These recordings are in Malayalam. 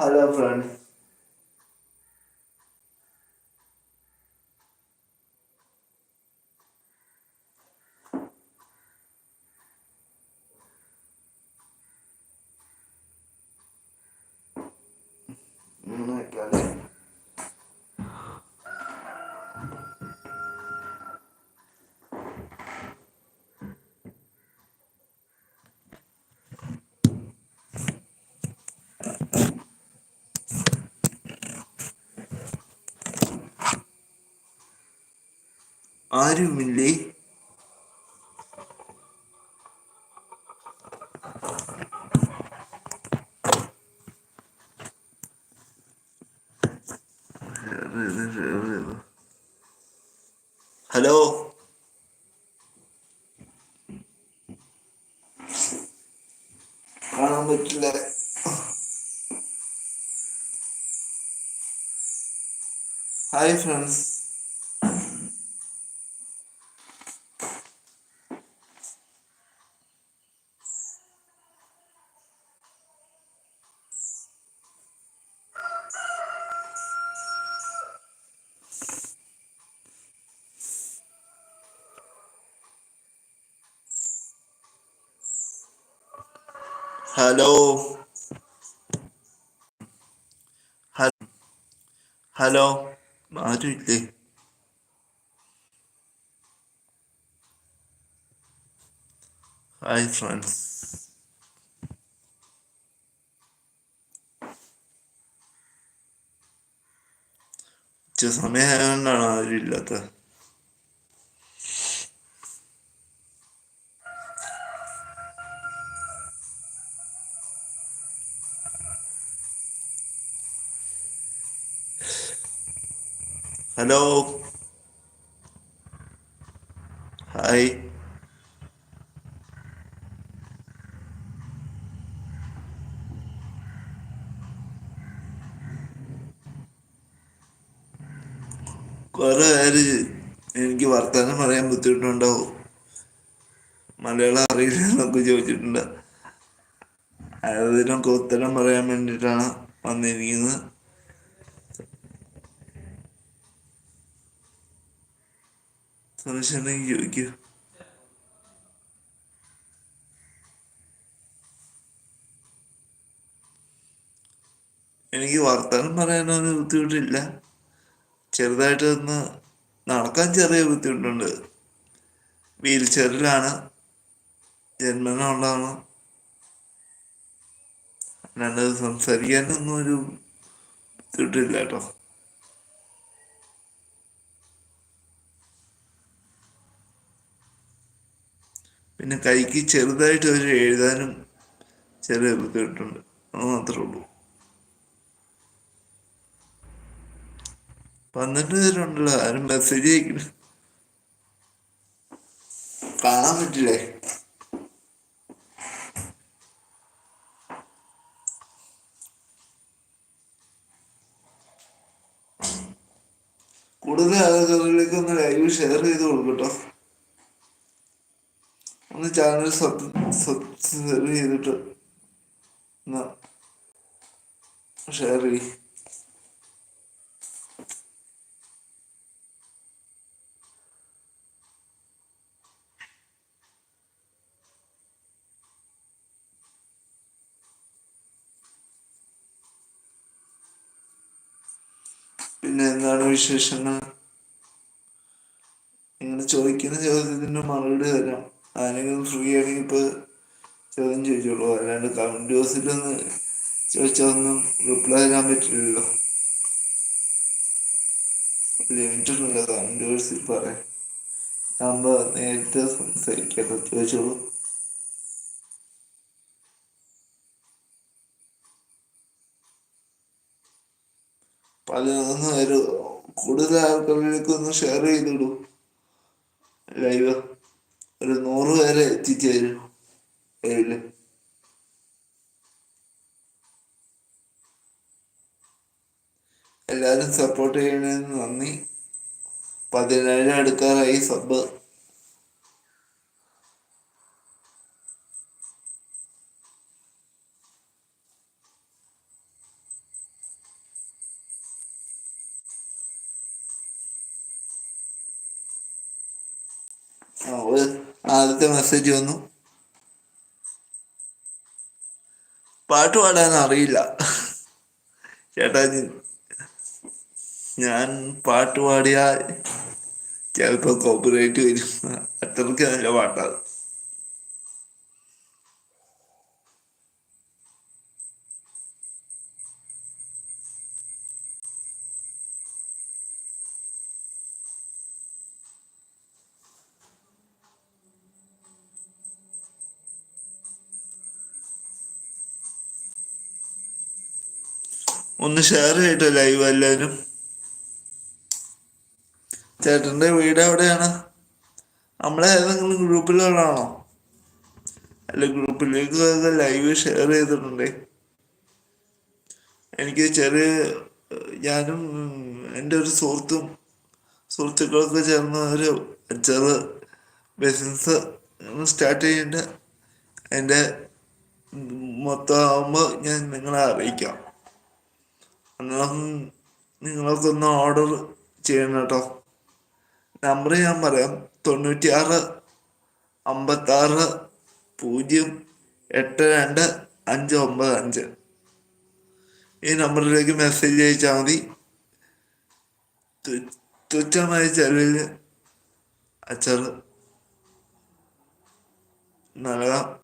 ഹലോ ഫ്രണ്ട്സ് ആരുമില്ലേ? ഹലോ? കാണാൻ പറ്റില്ല. Hi friends. ഹലോ ഹ- ഹലോ ആരുമില്ലേ ഹായ് ഫ്രണ്ട്സ് ഉച്ച സമയമായതുകൊണ്ടാണ് ആരും ഇല്ലാത്തത് ഹലോ. ഹായ്. കുറെ പേര് എനിക്ക് വർത്തമാനം പറയാൻ ബുദ്ധിമുട്ടുണ്ടാവും. മലയാളം അറിയില്ല എന്നൊക്കെ ചോദിച്ചിട്ടുണ്ട്. അതിനൊക്കെ ഉത്തരം പറയാൻ വേണ്ടിയിട്ടാണ് വന്നിരിക്കുന്നത്. സംശയമുണ്ടെങ്കിൽ ചോദിക്കൂ. എനിക്ക് വർത്തമാനം പറയാനൊന്നും ബുദ്ധിമുട്ടില്ല. ചെറുതായിട്ടൊന്ന് നടക്കാൻ ചെറിയ ബുദ്ധിമുട്ടുണ്ട്. വീൽ ചെയറിലാണ്. ജന്മന ഉള്ളതാണ്. അല്ലാണ്ട് സംസാരിക്കാനൊന്നും ഒരു ബുദ്ധിമുട്ടില്ല കേട്ടോ. പിന്നെ കൈക്ക് ചെറുതായിട്ട് ഒരു എഴുതാനും ചെറിയ ബുദ്ധിമുട്ടുണ്ട്. അത് മാത്രമേ ഉള്ളൂ. പന്ത്രണ്ട് പേരുണ്ടല്ലോ ആരും മെസ്സേജ് അയക്കുന്നു കാണാൻ പറ്റില്ലേ? കൂടുതൽ ആളുകളിലേക്ക് ഒന്ന് ലൈവ് ഷെയർ ചെയ്ത് കൊടുക്കട്ടോ. ഒന്ന് ചാനൽ സബ്സ്ക്രൈബ് ചെയ്തിട്ട് ഷെയർ ചെയ്യും. പിന്നെ എന്താണ് വിശേഷങ്ങൾ? നിങ്ങൾ ചോദിക്കുന്ന ചോദ്യത്തിന് മറുപടി തരാം. ആരെങ്കിലും ഫ്രീ ആണെങ്കിൽ ഇപ്പോൾ ചോദ്യം ചോദിച്ചോളൂ. അല്ലാണ്ട് കമന്റ് ബോക്സിലൊന്ന് ചോദിച്ചതൊന്നും റിപ്ലൈ തരാൻ പറ്റില്ലല്ലോ. ലിമിറ്റ് ഉണ്ടല്ലോ കമന്റ് ബോക്സിൽ പറയാം. നമ്മൾ നേരിട്ട് സംസാരിക്കാട്ടോ ചോദിച്ചോളൂ. പതിനൊന്ന് പേര് കൂടുതൽ ആൾക്കാരിലേക്ക് ഒന്ന് ഷെയർ ചെയ്തിടൂ. ലൈവ് ഒരു നൂറ് പേരെ എത്തിച്ചേരും ഏഴിൽ. എല്ലാരും സപ്പോർട്ട് ചെയ്യണതിന് നന്ദി. പതിനേഴ് അടുക്കാറായി സബ്. Oh, well. ആദ്യത്തെ മെസ്സേജ് വന്നു. പാട്ട് പാടാൻ അറിയില്ല. ചേട്ടാ ഞാൻ പാട്ട് പാടിയാൽ ചിലപ്പോൾ കോപ്പറേറ്റ് വരും. അത്രയ്ക്ക് നല്ല പാട്ടാണ്. ഒന്ന് ഷെയർ ചെയ്തിട്ടോ ലൈവ് എല്ലാവരും? ചേട്ടന്റെ വീട് എവിടെയാണ്? നമ്മളെ ഏതെങ്കിലും ഗ്രൂപ്പിലുള്ളതാണോ അല്ല ഗ്രൂപ്പിലേക്ക് ലൈവ് ഷെയർ ചെയ്തിട്ടുണ്ട്. എനിക്ക് ചെറിയ ഞാനും എന്റെ ഒരു സുഹൃത്തും സുഹൃത്തുക്കളൊക്കെ ചേർന്ന് ഒരു ചെറു ബിസിനസ് സ്റ്റാർട്ട് ചെയ്യുന്നുണ്ട് എന്റെ മൊത്തമാകുമ്പോൾ ഞാൻ നിങ്ങളെ അറിയിക്കാം. അന്നേരം നിങ്ങളൊക്കെ ഒന്ന് ഓർഡർ ചെയ്യണം കേട്ടോ. നമ്പർ ഞാൻ പറയാം. തൊണ്ണൂറ്റി തൊണ്ണൂറ്റിയാറ് അമ്പത്താറ് പൂജ്യം എട്ട് രണ്ട് അഞ്ച് ഒമ്പത് അഞ്ച്. ഈ നമ്പറിലേക്ക് മെസ്സേജ് അയച്ചാൽ മതി. തുച്ഛമായ ചെലവിൽ അച്ചാർ നൽകാം.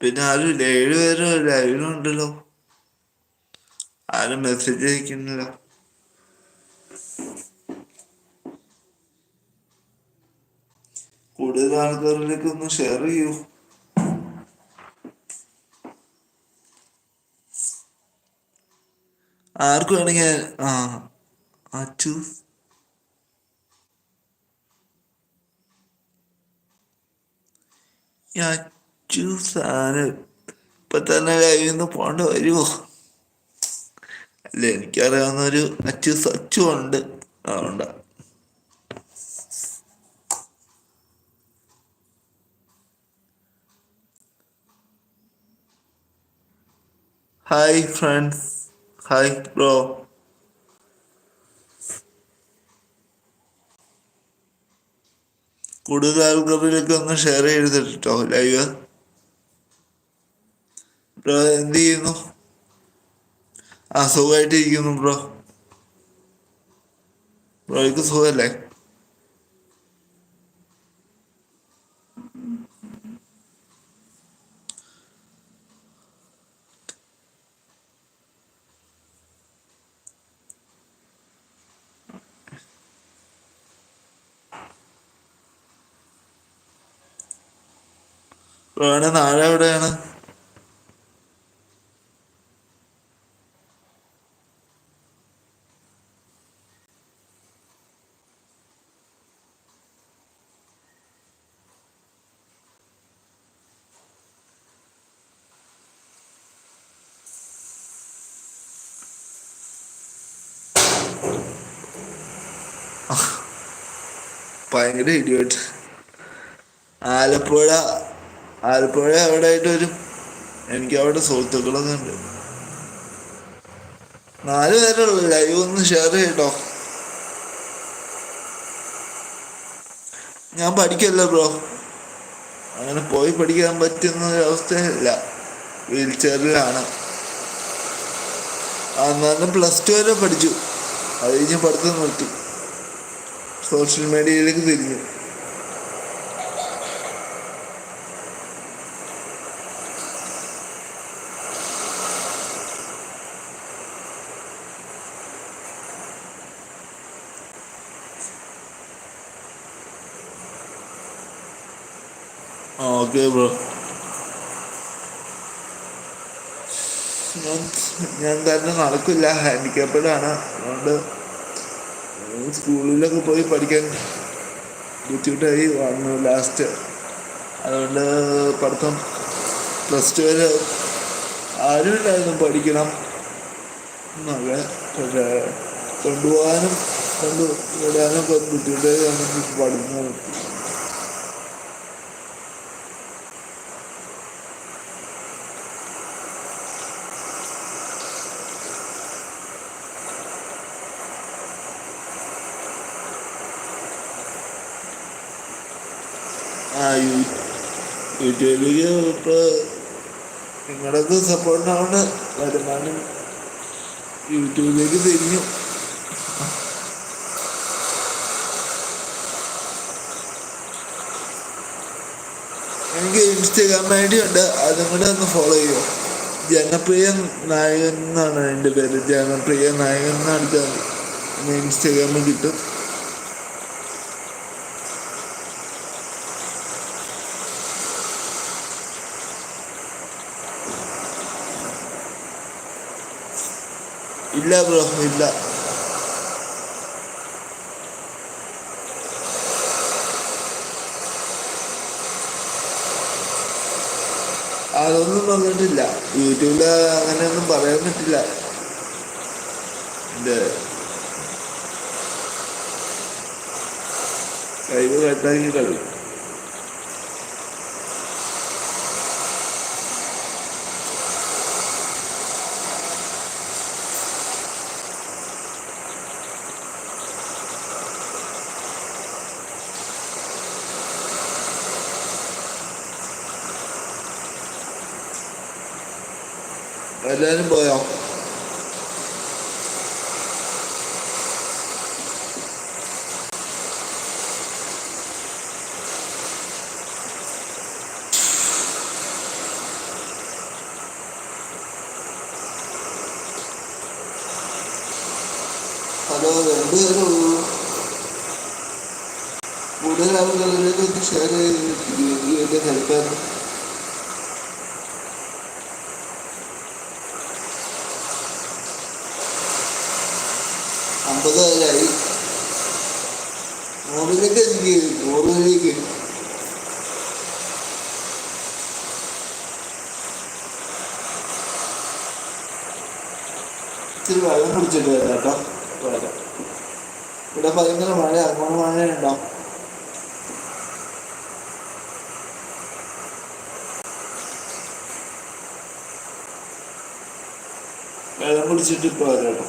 പിന്നെ ആരും ഇല്ല ലൈവിലും ഉണ്ടല്ലോ. ആരും മെസ്സേജ് അയക്കുന്നില്ല. കൂടുതൽ ആൾക്കാരിലേക്ക് ഒന്ന് ഷെയർ ചെയ്യൂ. ആർക്ക് വേണമെങ്കിൽ ആ അച്ചു. അച്ചു സാധനം ഇപ്പൊ തന്നെ ലൈവിൽ നിന്ന് പോണ്ട് വരുമോ അല്ല എനിക്കറിയാവുന്ന ഒരു അച്ചു സച്ചു ഉണ്ട്. അതുകൊണ്ട ഹായ് ഫ്രണ്ട്സ് ഹായ് ബ്രോ കൂടുതൽ ആൾക്കാരിലേക്ക് ഒന്ന് ഷെയർ ചെയ്തിട്ടോ ലൈവ് ബ്രോ എന്ത് ചെയ്യുന്നു ആ സുഖമായിട്ടിരിക്കുന്നു ബ്രോ. ബ്രോയ്ക്ക് സുഖമല്ലേ ബ്രോയുടെ നാളെ എവിടെയാണ് ഭയങ്കര ഇടിയോട്ട് ആലപ്പുഴ ആലപ്പുഴ അവിടെ ആയിട്ട് വരും. എനിക്ക് അവിടെ സുഹൃത്തുക്കളൊക്കെ ഉണ്ട്. നാല് പേരുള്ളൂ. ലൈവ് ഒന്ന് ഷെയർ ചെയ്യട്ടോ. ഞാൻ പഠിക്കല്ല ബ്രോ അങ്ങനെ പോയി പഠിക്കാൻ പറ്റുന്ന ഒരവസ്ഥയല്ല വീൽ ചെയറിലാണ് അന്നാലും പ്ലസ് ടു വരെ പഠിച്ചു. അത് കഴിഞ്ഞ് പഠിത്തം നിർത്തി. സോഷ്യൽ മീഡിയയിലേക്ക് തിരിഞ്ഞു. ഓക്കെ ബ്രോ ഞാൻ ഞാൻ തന്നെ നടക്കില്ല. ഹാൻഡിക്യാപ്പഡാണ് അതുകൊണ്ട് സ്കൂളിലൊക്കെ പോയി പഠിക്കാൻ ബുദ്ധിമുട്ടായി. വന്നു ലാസ്റ്റ് അതുകൊണ്ട് പഠിത്തം പ്ലസ് ടു വരെ ആരുമില്ലായിരുന്നു പഠിക്കണം. എന്നൊക്കെ പക്ഷേ കൊണ്ടുപോകാനും കൊണ്ട് ഒക്കെ ബുദ്ധിമുട്ടായി. വന്നിട്ട് യൂട്യൂബിലേക്ക് ഇപ്പോൾ നിങ്ങളൊക്കെ സപ്പോർട്ടാണ് വരുമാനം യൂട്യൂബിലേക്ക് തിരിഞ്ഞു. എനിക്ക് ഇൻസ്റ്റഗ്രാം ഐ ഡി ഉണ്ട് അതും കൂടെ ഒന്ന് ഫോളോ ചെയ്യുക ജനപ്രിയ നായകൻ എന്നാണ് എന്റെ പേര്. ജനപ്രിയ നായകൻ എന്നാണ് ഇൻസ്റ്റഗ്രാമിൽ കിട്ടും. ഇല്ല ബ്രോ ഇല്ല അതൊന്നും വന്നിട്ടില്ല യൂട്യൂബിൽ അങ്ങനെയൊന്നും പറയാൻ പറ്റില്ല. കഴിവ് കട്ടാക്കി കളി എല്ലാവരും പോയോ ഹലോ രണ്ടുപേരേ ഉള്ളൂ കൂടുതൽ ആളുകളിലേക്ക് ഒന്ന് ഷെയർ ചെയ്ത് എന്റെ ഹെൽപ്പായിരുന്നു അമ്പത് പേരായി നൂറിലേക്ക് എനിക്ക് നൂറ് പേരേക്ക് ഇച്ചിരി വെള്ളം കുടിച്ചിട്ട് വരാം കേട്ടോ. തുടക്കം. ഇവിടെ ഭയങ്കര മഴ അങ്ങോട്ട് മഴ ഉണ്ടോ വെള്ളം കുടിച്ചിട്ട് ഇപ്പൊ വരാം കേട്ടോ.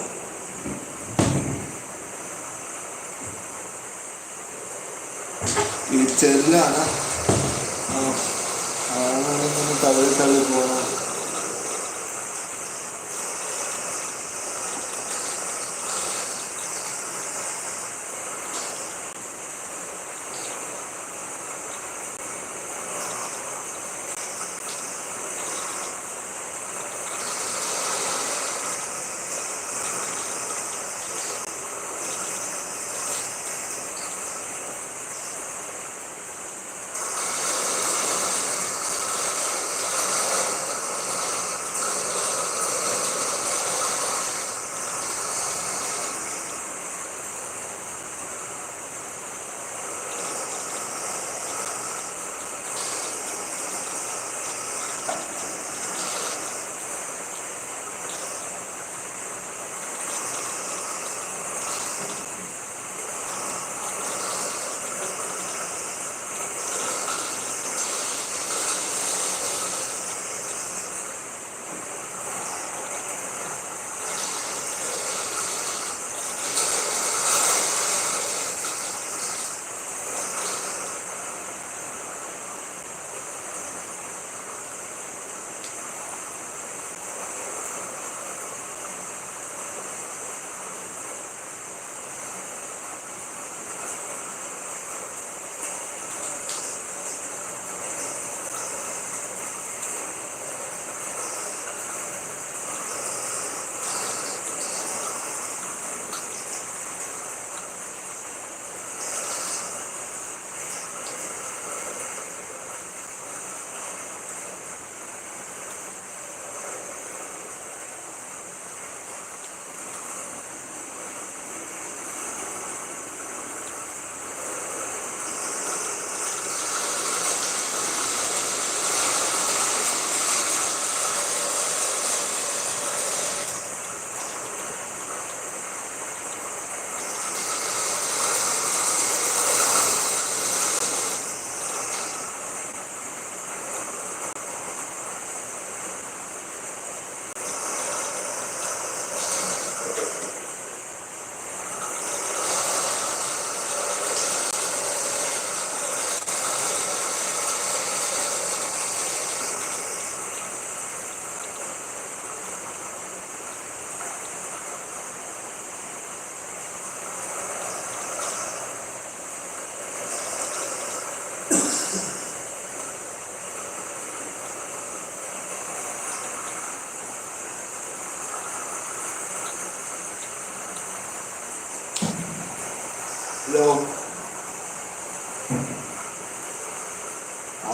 കിച്ചണിലാണ് ആണെന്ന് തള്ളി തള്ളി പോകണം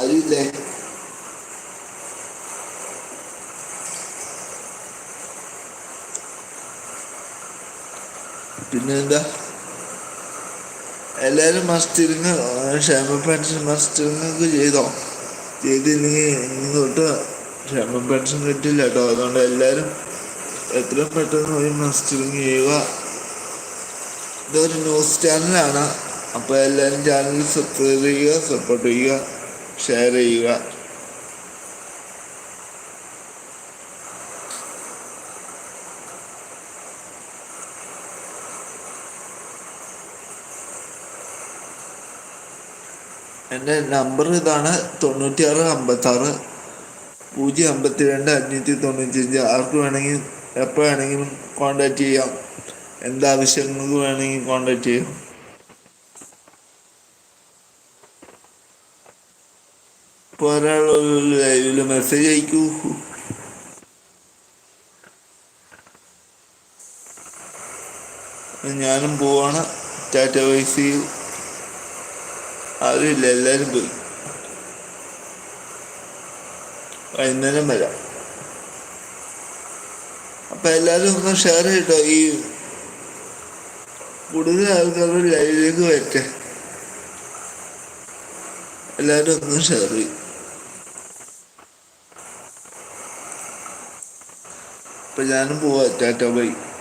ആരുമില്ലേ? പിന്നെന്താ? എല്ലാവരും മസ്റ്റിരിങ് ക്ഷേമ പെൻഷൻ മസ്റ്റിരിങ്ങൊക്കെ ചെയ്തോ? ചെയ്തില്ലെങ്കിൽ ഇനി തൊട്ട് ക്ഷേമ പെൻഷൻ കിട്ടില്ല കേട്ടോ അതുകൊണ്ട് എല്ലാവരും എത്രയും പെട്ടെന്ന് പോയി മസ്റ്റിരിങ് ചെയ്യുക. ഇതൊരു ന്യൂസ് ചാനലാണ് അപ്പോൾ എല്ലാവരും ചാനൽ സബ്സ്ക്രൈബ് ചെയ്യുക സപ്പോർട്ട് ചെയ്യുക. ഷെയർ ചെയ്യുക. എന്റെ നമ്പർ ഇതാണ് തൊണ്ണൂറ്റിയാറ് അമ്പത്താറ് പൂജ്യം അമ്പത്തി രണ്ട് അഞ്ഞൂറ്റി തൊണ്ണൂറ്റഞ്ച് ആർക്ക് വേണമെങ്കിൽ എപ്പോൾ വേണമെങ്കിലും കോൺടാക്റ്റ് ചെയ്യാം. എന്താവശ്യങ്ങൾക്ക് വേണമെങ്കിൽ കോൺടാക്റ്റ് ചെയ്യാം. ഒരാൾ മെസ്സേജ് അയക്കൂ. ഞാനും പോവാണ്. ടാറ്റ വൈസ് ആരുമില്ല എല്ലാവരും പോയി. വൈകുന്നേരം വരാം. അപ്പൊ എല്ലാവരും ഒന്ന് ഷെയർ ചെയ്തോ ഈ കൂടുതൽ ആൾക്കാർ ലൈവിലേക്ക് വരട്ടെ. എല്ലാവരും ഒന്ന് ഷെയർ ചെയ്യും. അപ്പൊ ഞാനും പോവാ ടാറ്റ ബൈ പിന്നെ